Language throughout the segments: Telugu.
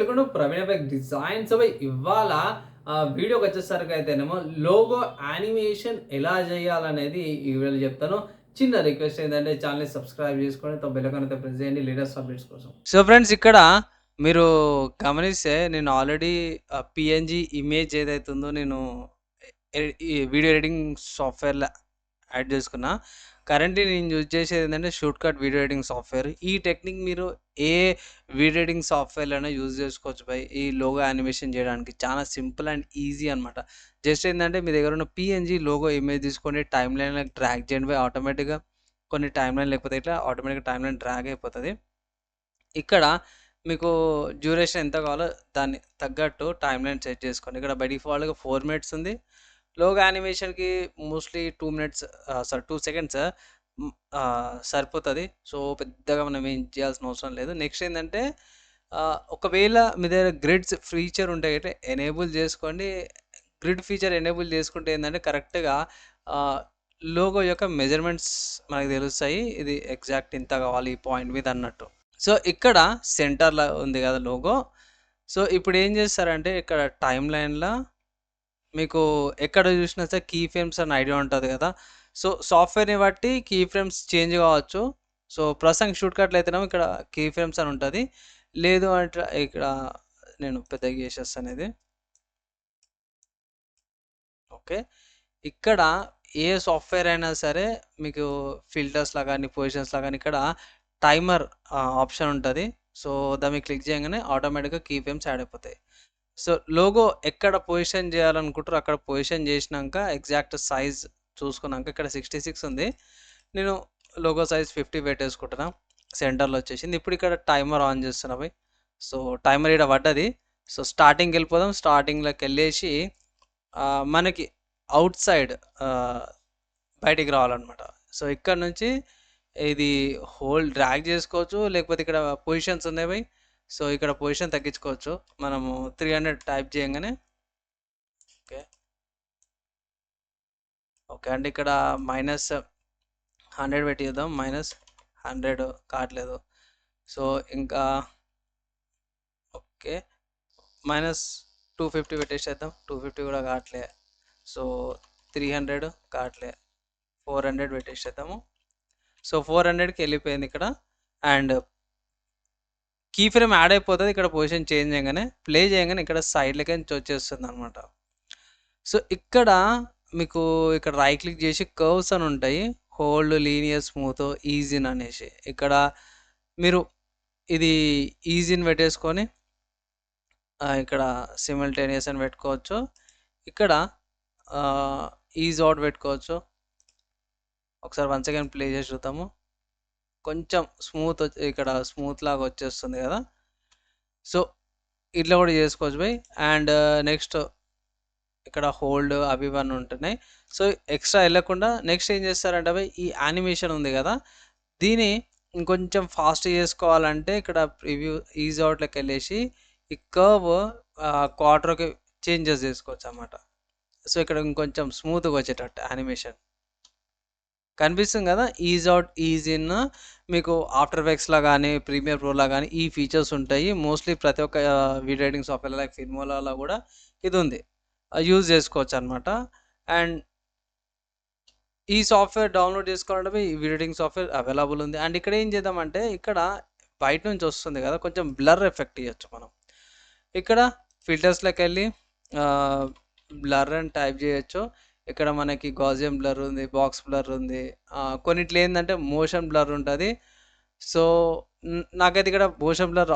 వెళ్ళకుండా ప్రవీణ బైక్ డిజైన్స్ అవి ఇవాళ వీడియోకి వచ్చేసరికి అయితేనేమో లోగో యానిమేషన్ ఎలా చేయాలనేది ఈ వీడియోలో చెప్తాను. చిన్న రిక్వెస్ట్ ఏంటంటే ఛానల్ని సబ్స్క్రైబ్ చేసుకొని తో బెల్లకన్ అయితే ప్రెస్ చేయండి. లేటెస్ట్ అప్డేట్స్ కోసం. సో ఫ్రెండ్స్ ఇక్కడ మీరు గమనిస్తే నేను ఆల్రెడీ పిఎన్జి ఇమేజ్ ఏదైతుందో నేను ఈ వీడియో ఎడిటింగ్ సాఫ్ట్వేర్లో యాడ్ చేసుకున్నా. కరెంట్లీ నేను యూజ్ చేసేది ఏంటంటే shot cut video editing software. ఈ టెక్నిక్ మీరు ఏ వీడియో ఎడిటింగ్ సాఫ్ట్వేర్లోనే యూజ్ చేసుకోవచ్చు బై ఈ లోగో యానిమేషన్ చేయడానికి. చాలా సింపుల్ అండ్ ఈజీ అనమాట జస్ట్ ఏంటంటే మీ దగ్గర ఉన్న పిఎన్జీ లోగో ఇమేజ్ తీసుకొని టైం లైన్లో ట్రాక్ చేయండి బై ఆటోమేటిక్గా. కొన్ని టైం లైన్ లేకపోతే ఇట్లా ఆటోమేటిక్గా టైం లైన్ డ్రాగ్ అయిపోతుంది. ఇక్కడ మీకు డ్యూరేషన్ ఎంత కావాలో దాన్ని తగ్గట్టు టైం లైన్ సెట్ చేసుకోండి. ఇక్కడ బై డిఫాల్ట్గా ఫోర్ మినిట్స్ ఉంది. Logo యానిమేషన్కి mostly two minutes sorry two seconds సరిపోతుంది. సో పెద్దగా మనం ఏం చేయాల్సిన అవసరం లేదు. నెక్స్ట్ ఏంటంటే ఒకవేళ మీ దగ్గర గ్రిడ్స్ ఫీచర్ ఉంటే అయితే ఎనేబుల్ చేసుకోండి. గ్రిడ్ ఫీచర్ ఎనేబుల్ చేసుకుంటే ఏంటంటే కరెక్ట్గా లోగో యొక్క మెజర్మెంట్స్ మనకు తెలుస్తాయి. ఇది ఎగ్జాక్ట్ ఇంత కావాలి ఈ పాయింట్ మీద అన్నట్టు. సో ఇక్కడ సెంటర్లో ఉంది కదా లోగో. సో ఇప్పుడు ఏం చేస్తారంటే ఇక్కడ టైం లైన్లో మీకు ఎక్కడ చూసినా సరే కీ ఫ్రేమ్స్ అని ఐడియా ఉంటుంది కదా. సో సాఫ్ట్వేర్ని బట్టి కీ ఫ్రేమ్స్ చేంజ్ కావచ్చు. సో ప్రసంగ్ షూట్ కట్లు అయితేనేమో ఇక్కడ కీ ఫ్రేమ్స్ అని ఉంటుంది. లేదు అంటే ఇక్కడ నేను పెద్దగా చేసేస్తాను ఇది ఓకే ఇక్కడ ఏ సాఫ్ట్వేర్ అయినా సరే మీకు ఫిల్టర్స్లో కానీ పొజిషన్స్లో కానీ ఇక్కడ టైమర్ ఆప్షన్ ఉంటుంది. సో దాన్ని క్లిక్ చేయగానే ఆటోమేటిక్గా కీ ఫ్రేమ్స్ యాడ్ అయిపోతాయి. సో లోగో ఎక్కడ పొజిషన్ చేయాలనుకుంటారో అక్కడ పొజిషన్ చేసినాక ఎగ్జాక్ట్ సైజ్ చూసుకున్నాక ఇక్కడ సిక్స్టీ సిక్స్ ఉంది. నేను లోగో సైజ్ ఫిఫ్టీ పెట్టేసుకుంటున్నా. సెంటర్లో వచ్చేసింది. ఇప్పుడు ఇక్కడ టైమర్ ఆన్ చేస్తున్నా సో టైమర్ ఇక్కడ పడ్డది. సో స్టార్టింగ్కి వెళ్ళిపోదాం. స్టార్టింగ్లోకి వెళ్ళేసి మనకి అవుట్ సైడ్ బయటికి రావాలన్నమాట. సో ఇక్కడ నుంచి ఇది హోల్ డ్రాగ్ చేసుకోవచ్చు. లేకపోతే ఇక్కడ పొజిషన్స్ ఉన్నాయి సో ఇక్కడ పొజిషన్ తగ్గించుకోవచ్చు. మనము త్రీ హండ్రెడ్ టైప్ చేయగానే. ఓకే. ఓకే అండ్ ఇక్కడ మైనస్ హండ్రెడ్ పెట్టిద్దాం. మైనస్ హండ్రెడ్ కావట్లేదు. సో ఇంకా ఓకే. మైనస్ టూ ఫిఫ్టీ పెట్టేసేద్దాం. టూ ఫిఫ్టీ కూడా కావట్లే. సో త్రీ హండ్రెడ్ కావట్లే. ఫోర్ హండ్రెడ్ పెట్టేసేద్దాము. సో ఫోర్ హండ్రెడ్కి వెళ్ళిపోయింది ఇక్కడ. అండ్ కీ ఫ్రేమ్ యాడ్ అయిపోతుంది ఇక్కడ పొజిషన్ చేంజ్ చేయగానే ప్లే చేయగానే ఇక్కడ సైడ్లకి వచ్చేస్తుంది అనమాట సో ఇక్కడ మీకు ఇక్కడ రైట్ క్లిక్ చేసి కర్వ్స్ అని ఉంటాయి. హోల్డ్ లీనియర్ స్మూత్ ఈజీన్ అనేసి. ఇక్కడ మీరు ఇది ఈజీని పెట్టేసుకొని ఇక్కడ సిమిల్టేనియస్ అని పెట్టుకోవచ్చు. ఇక్కడ ఈజ్ అవుట్ పెట్టుకోవచ్చు. ఒకసారి వన్స్ అగైన్ ప్లే చేసి చూద్దాము. కొంచెం స్మూత్ ఇక్కడ స్మూత్ లాగా వచ్చేస్తుంది కదా. సో ఇట్లా కూడా చేసుకోవచ్చు బై అండ్ uh, నెక్స్ట్ ఇక్కడ హోల్డ్ అవి ఇవన్నీ ఉంటున్నాయి. సో ఎక్స్ట్రా వెళ్ళకుండా నెక్స్ట్ ఏం చేస్తారంటే బై ఈ యానిమేషన్ ఉంది కదా. దీన్ని ఇంకొంచెం ఫాస్ట్ చేసుకోవాలంటే ఇక్కడ ప్రివ్యూ ఈజ్ అవుట్లోకి వెళ్ళేసి ఈ కర్వ్ క్వార్టర్కి చేంజెస్ చేసుకోవచ్చు అన్నమాట. సో ఇక్కడ ఇంకొంచెం స్మూత్గా వచ్చేటట్టు యానిమేషన్. కనిపిస్తుంది కదా ఈజ్ అవుట్ ఈజ్ ఇన్ మీకు ఆఫ్టర్ ఎఫెక్ట్స్లో కానీ ప్రీమియర్ ప్రోలో కానీ ఈ ఫీచర్స్ ఉంటాయి. మోస్ట్లీ ప్రతి ఒక్క వీడియో ఎడిటింగ్ సాఫ్ట్వేర్ లైక్ ఫిల్మోలాలో కూడా ఇది ఉంది. యూజ్ చేసుకోవచ్చు అనమాట అండ్ ఈ సాఫ్ట్వేర్ డౌన్లోడ్ చేసుకోవాలంటే ఈ వీడియో ఎడిటింగ్ సాఫ్ట్వేర్ అవైలబుల్ ఉంది. అండ్ ఇక్కడ ఏం చేద్దామంటే ఇక్కడ బయట నుంచి వస్తుంది కదా కొంచెం బ్లర్ ఎఫెక్ట్ ఇవ్వచ్చు మనం. ఇక్కడ ఫిల్టర్స్లోకి వెళ్ళి బ్లర్ అని టైప్ చేయొచ్చు. ఇక్కడ మనకి గాజియం బ్లర్ ఉంది బాక్స్ బ్లర్ ఉంది. కొన్నిట్లో ఏంటంటే మోషన్ బ్లర్ ఉంటుంది. సో నాకైతే ఇక్కడ మోషన్ బ్లర్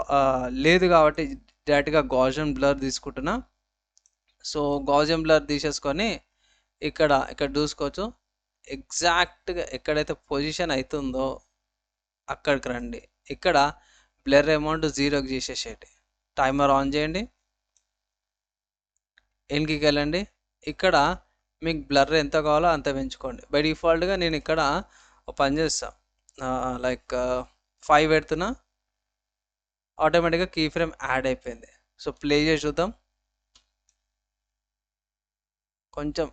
లేదు కాబట్టి డైరెక్ట్గా గాజియం బ్లర్ తీసుకుంటున్నా. సో గాజియం బ్లర్ తీసేసుకొని ఇక్కడ ఇక్కడ చూసుకోవచ్చు. ఎగ్జాక్ట్గా ఎక్కడైతే పొజిషన్ అవుతుందో అక్కడికి రండి. ఇక్కడ బ్లర్ అమౌంట్ జీరోకి చేసేసేయండి టైమర్ ఆన్ చేయండి. ఎన్కి వెళ్ళండి ఇక్కడ మీకు బ్లర్ ఎంత కావాలో అంత పెంచుకోండి. బై డిఫాల్ట్గా నేను ఇక్కడ పని చేస్తాను లైక్ ఫైవ్ పెడుతున్నా ఆటోమేటిక్గా కీ ఫ్రేమ్ యాడ్ అయిపోయింది. సో ప్లే చేసి చూద్దాం. కొంచెం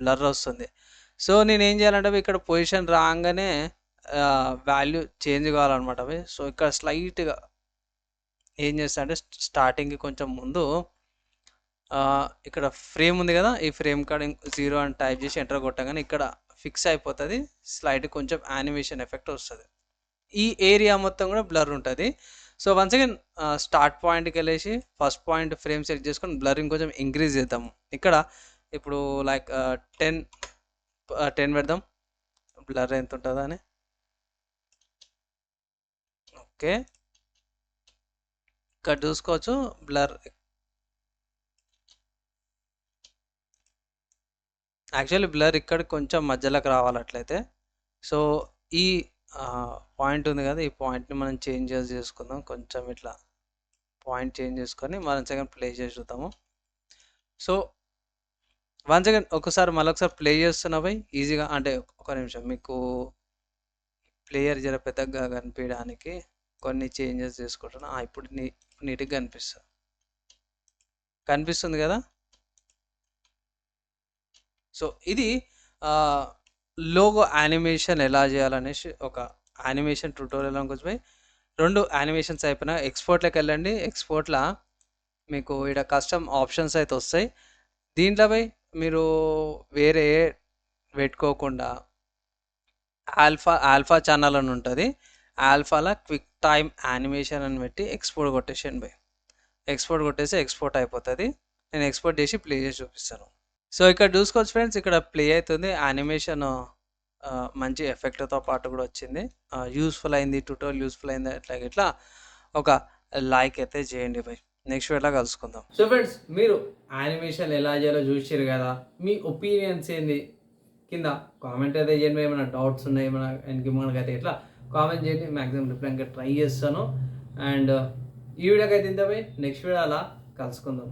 బ్లర్ వస్తుంది. సో నేను ఏం చేయాలంటే ఇక్కడ పొజిషన్ రాగానే వాల్యూ చేంజ్ కావాలన్నమాట. అవి సో ఇక్కడ స్లైట్గా ఏం చేస్తా అంటే స్టార్టింగ్కి కొంచెం ముందు ఇక్కడ ఫ్రేమ్ ఉంది కదా ఈ ఫ్రేమ్ కాడ జీరో అని టైప్ చేసి ఎంటర్ కొట్టగానే ఇక్కడ ఫిక్స్ అయిపోతుంది స్లైడ్ కొంచెం యానిమేషన్ ఎఫెక్ట్ వస్తుంది. ఈ ఏరియా మొత్తం కూడా బ్లర్ ఉంటుంది. సో వన్స్ అగైన్ స్టార్ట్ పాయింట్కి వెళ్ళేసి ఫస్ట్ పాయింట్ ఫ్రేమ్ సెట్ చేసుకొని బ్లరింగ్ కొంచెం ఇంక్రీజ్ చేద్దాము ఇక్కడ ఇప్పుడు లైక్ టెన్ టెన్ పెడదాం. బ్లర్ ఎంత ఉంటుందా అని. ఓకే. ఇక్కడ చూసుకోవచ్చు బ్లర్ యాక్చువల్లీ బ్లర్ ఇక్కడ కొంచెం మధ్యలోకి రావాలి అట్లయితే సో ఈ పాయింట్ ఉంది కదా ఈ పాయింట్ని మనం చేంజ్ చేసుకుందాం. కొంచెం ఇట్లా పాయింట్ చేంజ్ చేసుకొని మనం సెకండ్ ప్లే చేసి చూద్దాము. సో వన్ సెకండ్ ఒకసారి మళ్ళీ ఒకసారి ప్లే చేస్తున్నా పోయి ఈజీగా అంటే ఒక నిమిషం మీకు ప్లేయర్ జర పెద్దగా కనిపించడానికి కొన్ని చేంజెస్ చేసుకుంటున్నా. ఇప్పుడు నీ నీట్గా కనిపిస్తుంది కనిపిస్తుంది కదా? సో ఇది లోగో యానిమేషన్ ఎలా చేయాలనేసి ఒక యానిమేషన్ ట్యూటోరియల్ అనుకోవచ్చు రెండు యానిమేషన్స్ అయిపోయిన ఎక్స్పోర్ట్లోకి వెళ్ళండి. ఎక్స్పోర్ట్లో మీకు ఇక్కడ కస్టమ్ ఆప్షన్స్ అయితే వస్తాయి. దీంట్లో మీరు వేరే పెట్టుకోకుండా ఆల్ఫా ఆల్ఫా ఛానల్ అని ఉంటుంది. ఆల్ఫాలో క్విక్ టైమ్ యానిమేషన్ అని పెట్టి ఎక్స్పోర్ట్ కొట్టేసాను బై ఎక్స్పోర్ట్ కొట్టేసి ఎక్స్పోర్ట్ అయిపోతుంది. నేను ఎక్స్పోర్ట్ చేసి ప్లే చేసి చూపిస్తాను. సో ఇక్కడ చూసుకోవచ్చు ఫ్రెండ్స్ ఇక్కడ ప్లే అవుతుంది. యానిమేషన్ మంచి ఎఫెక్ట్తో పాటు కూడా వచ్చింది. యూస్ఫుల్ అయింది ట్యూటోరియల్ యూస్ఫుల్ అయింది అట్లా ఇట్లా ఒక లైక్ అయితే చేయండి బై నెక్స్ట్ వీడియోలో కలుసుకుందాం. సో ఫ్రెండ్స్ మీరు యానిమేషన్ ఎలా చేయాలో చూసారు కదా మీ ఒపీనియన్స్ ఏంది? కింద కామెంట్ అయితే చేయండి ఏమైనా డౌట్స్ ఉన్నాయి ఏమైనా మనకైతే ఇట్లా కామెంట్ చేయండి. మ్యాక్సిమం రిప్లై ఇంకా ట్రై చేస్తాను. అండ్ ఈ వీడియోకి అయితే ఇంత నెక్స్ట్ వీడియో అలా కలుసుకుందాం.